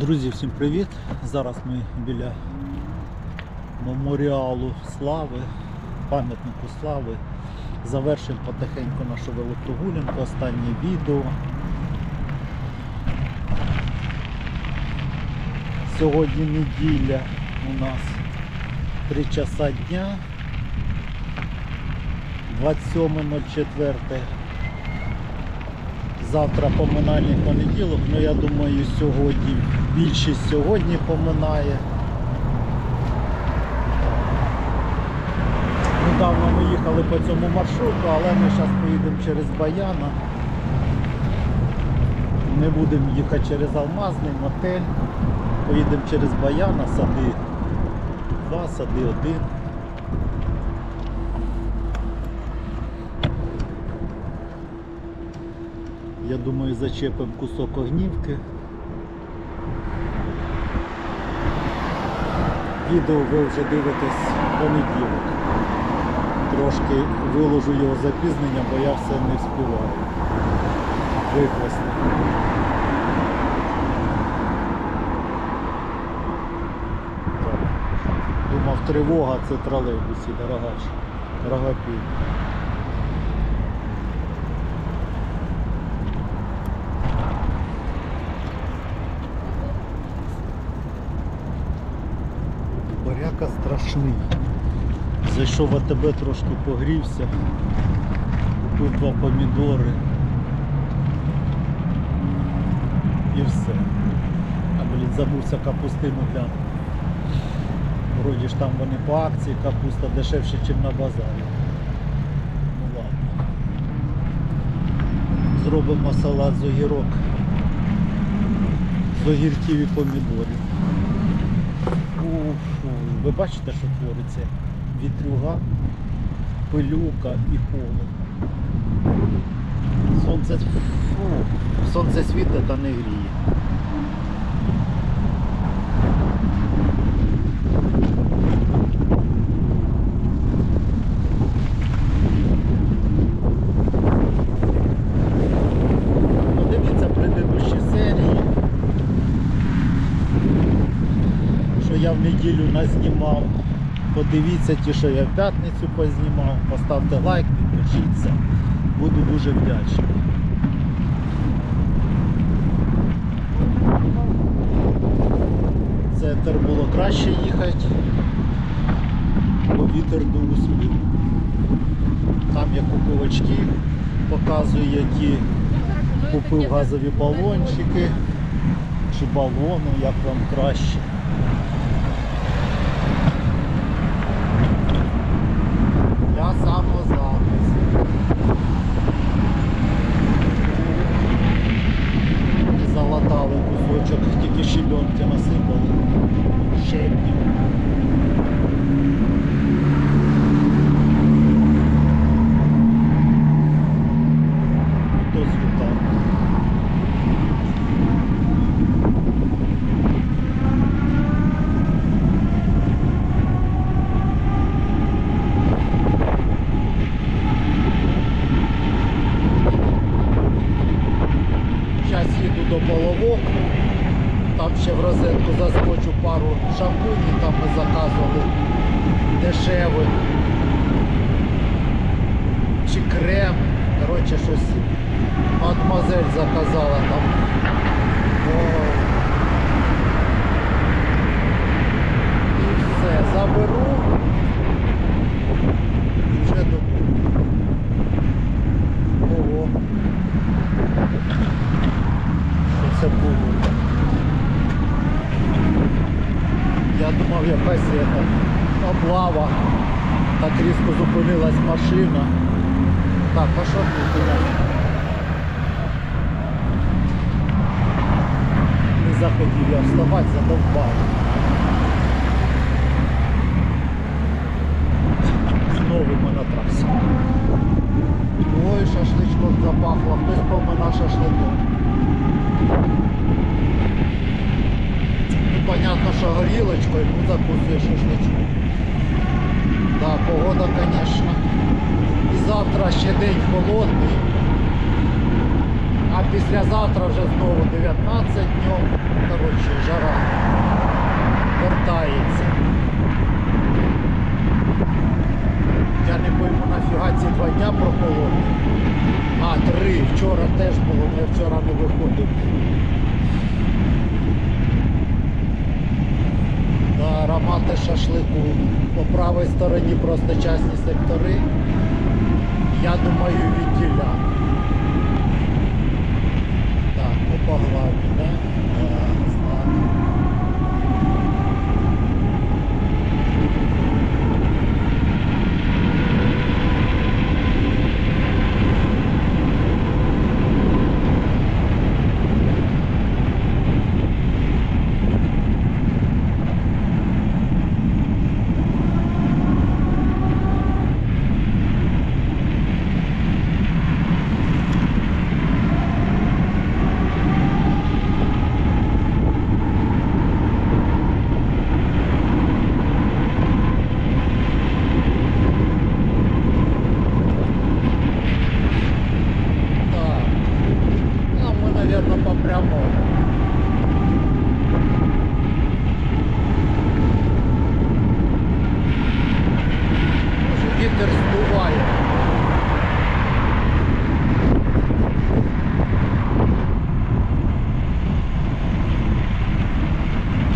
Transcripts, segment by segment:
Друзі, всім привіт! Зараз ми біля меморіалу слави, пам'ятнику слави. Завершуємо потихеньку нашу велопрогулянку, останнє відео. Сьогодні неділя у нас 3 часа дня, 27.04. Завтра поминальний понеділок, але я думаю сьогодні більшість сьогодні поминає. Недавно ми їхали по цьому маршруту, але ми зараз поїдемо через Баяна. Не будемо їхати через Алмазний, мотель. Поїдемо через Баяна, сади 2, сади 1. Я думаю, зачепимо кусок огнівки. Відео ви вже дивитесь понеділок. Трошки виложу його запізнення, бо я все не вспіваю. Викласти. Думав, тривога це тролейбусі, дорогач. Рогапіль. Страшний. Зайшов в АТБ, трошки погрівся, купив два помідори і все. А блін, забувся капустину глянути. Вроді ж там вони по акції, капуста дешевше, ніж на базарі. Ну ладно. Зробимо салат з огірок. З огірків і помідорів. Фу, ви бачите, що твориться? Вітрюга, пилюка і холод. Сонце, фу, сонце світить та не гріє. Подивіться предыдущі серії. що я в неділю назнімав. Подивіться ті, що я в п'ятницю познімав. Поставте лайк, підпишіться. Буду дуже вдячний. Центр було краще їхати, бо вітер дув. Там я купив очки, показую, які купив газові балончики чи балони, як вам краще. Дешевих. Чи крем. Коротше, щось мадемуазель заказала там. О. І все, заберу. І вже. Ого. Це було? Я думав якась ета, облава. Так різко зупинилась машина. Так, а що тут у нас? Не захотів я вставати, задовбав. Знову ми на трасі. Ой, шашличком запахло, хтось помина шашликом. Ну, що горілочкою, ну закусуєш шашличком. Да, погода, звісно. І завтра ще день холодний. А післязавтра вже знову 19 днів. Коротше, жара вертається. Я не пойму нафіга ці два дня прокололи. А, три. Вчора теж було, я вчора не виходив. Аромати шашлику. По правій стороні просто частні сектори. Я думаю, відділя. Так, ну по поглаві, да? Да, знак. Так. Ну, мы, наверное, по прямому. Може, вітер здуває.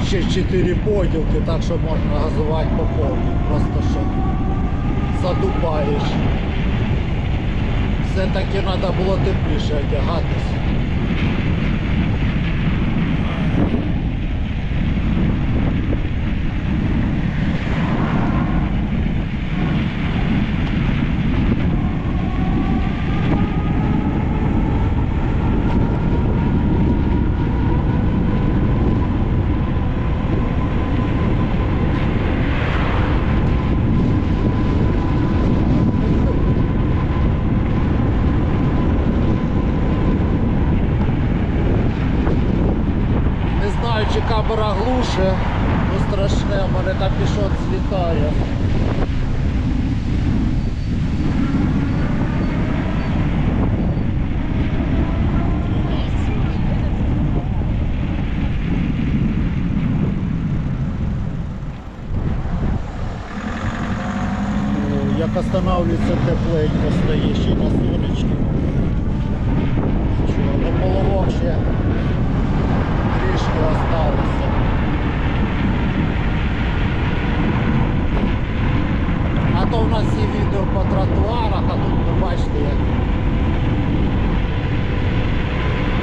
Ще 4 поділки, так що можна газувати по повній. Просто що задупаєш. Все-таки треба було тепліше одягатись. Чи камера глуше, ну страшне, мене капішот злітає. О, Як останавливается тепленько стає ще на сонечки. Нічого, ну половок ще трішки осталося. А то в нас є відео по тротуарах, а тут ви бачите, як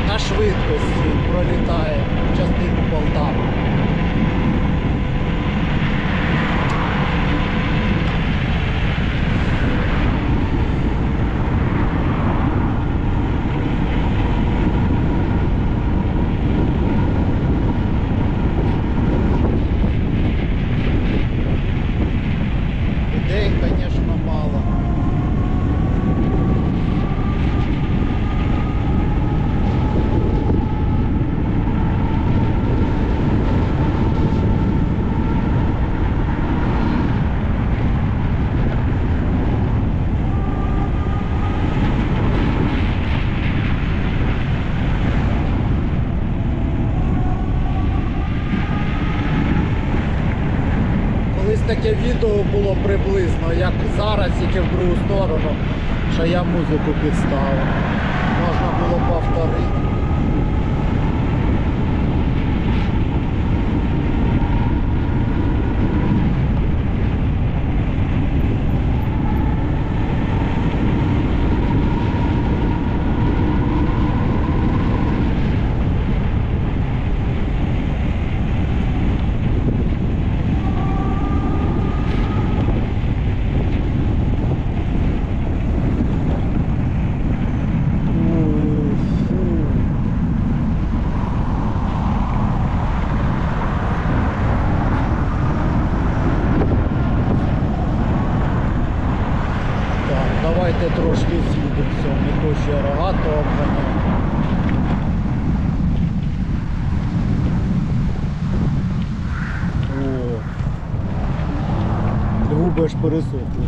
на швидкості пролітає частину Полтави. Людей, конечно, мало. Колись таке відео було приблизно, як зараз, тільки в другу сторону, що я музику підставив. Можна було повторити. Так, трошки з'їдемося, не то ще обганяти. О, губи аж пересохли.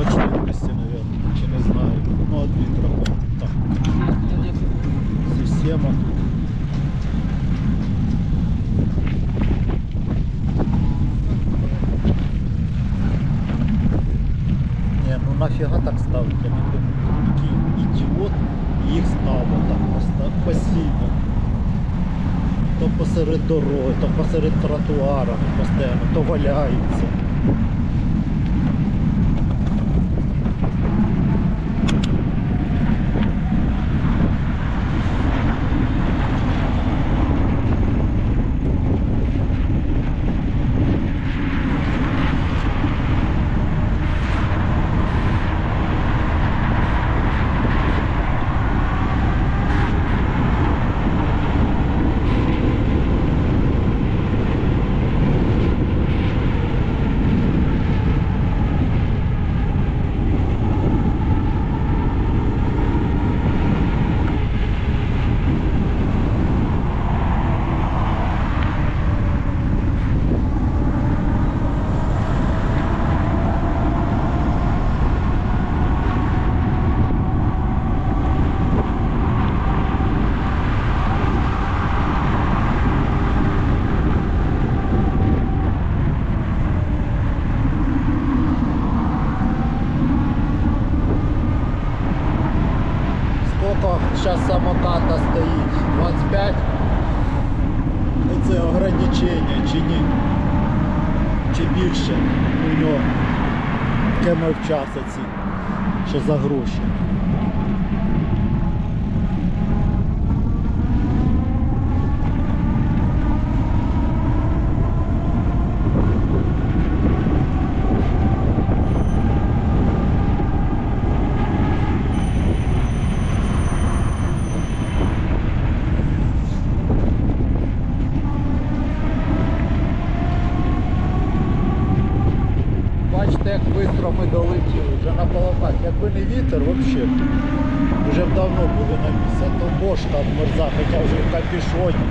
От швидкості, мабуть, чи не знаю. Ну, от вітра. Так. тема. Не, ну нафіга так ставити, не думаю. Який ідіот їх ставив так постійно. То посеред дороги, то посеред тротуара постійно, то валяються. У нього км в що за гроші. Бачите, як швидко ми долетіли, вже на полоках. Якби не вітер, взагалі, вже б давно були на місці. То бошка мерза, хоча вже в капішоні.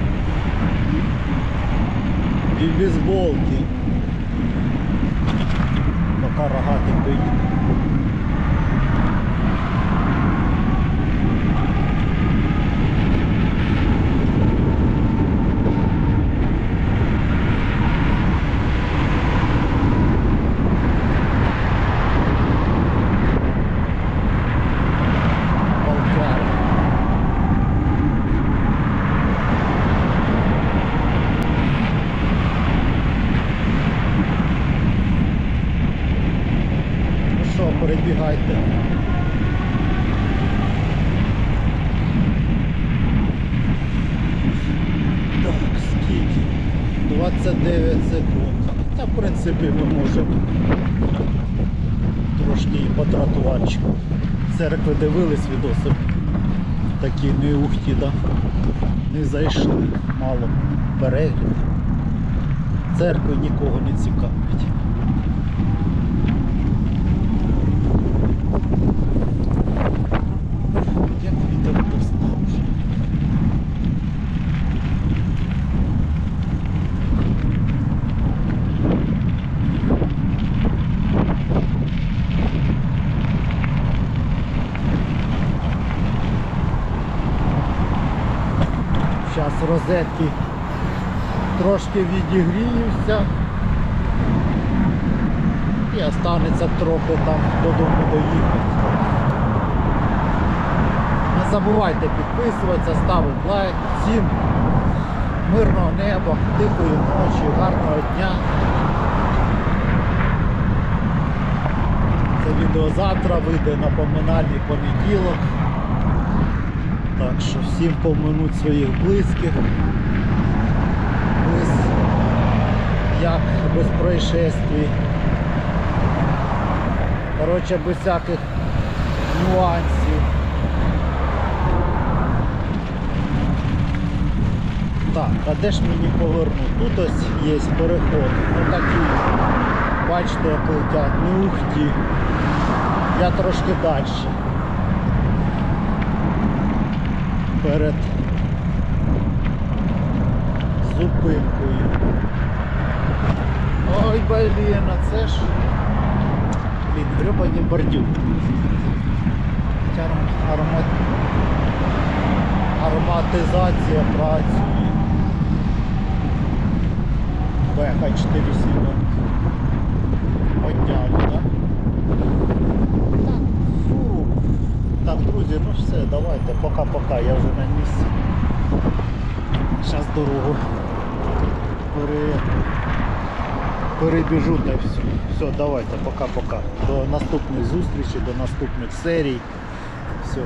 І в бейсболці. Пока рогатий доїде. Полтяра. Ну що, перебігайте. Так, скільки? 29 секунд. Та в принципі ми можемо трошки по тротуарчику. Церкви дивились відоси. Такі не ухті, да? Не зайшли, мало перегляд. Церкви нікого не цікавить. Як вітер достав вже. Зараз розетки трошки відігріються. І останеться трохи там додому доїхати. Не забувайте підписуватися, ставити лайк. Всім мирного неба, тихої ночі, гарного дня. Це відео завтра вийде на поминальний понеділок. Так що всім поминуть своїх близьких. Без, як без происшествий. Коротше, без всяких нюансів. Так, а де ж мені повернути? Тут ось є переход. Ну такі, бачите, як летять, не ухті. Я трошки далі. Перед зупинкою. Ой, блін, а це ж. Блін, гребані бордюр. Арма... Арма... Автоматизація працює. БХ 4 сіла. Подняли, так? Так, фу. Так, друзі, ну все, давайте, пока-пока, я вже на місці. Зараз дорогу пере... перебіжу та все. Все, давайте, пока-пока. До наступних зустрічей, до наступних серій. Все.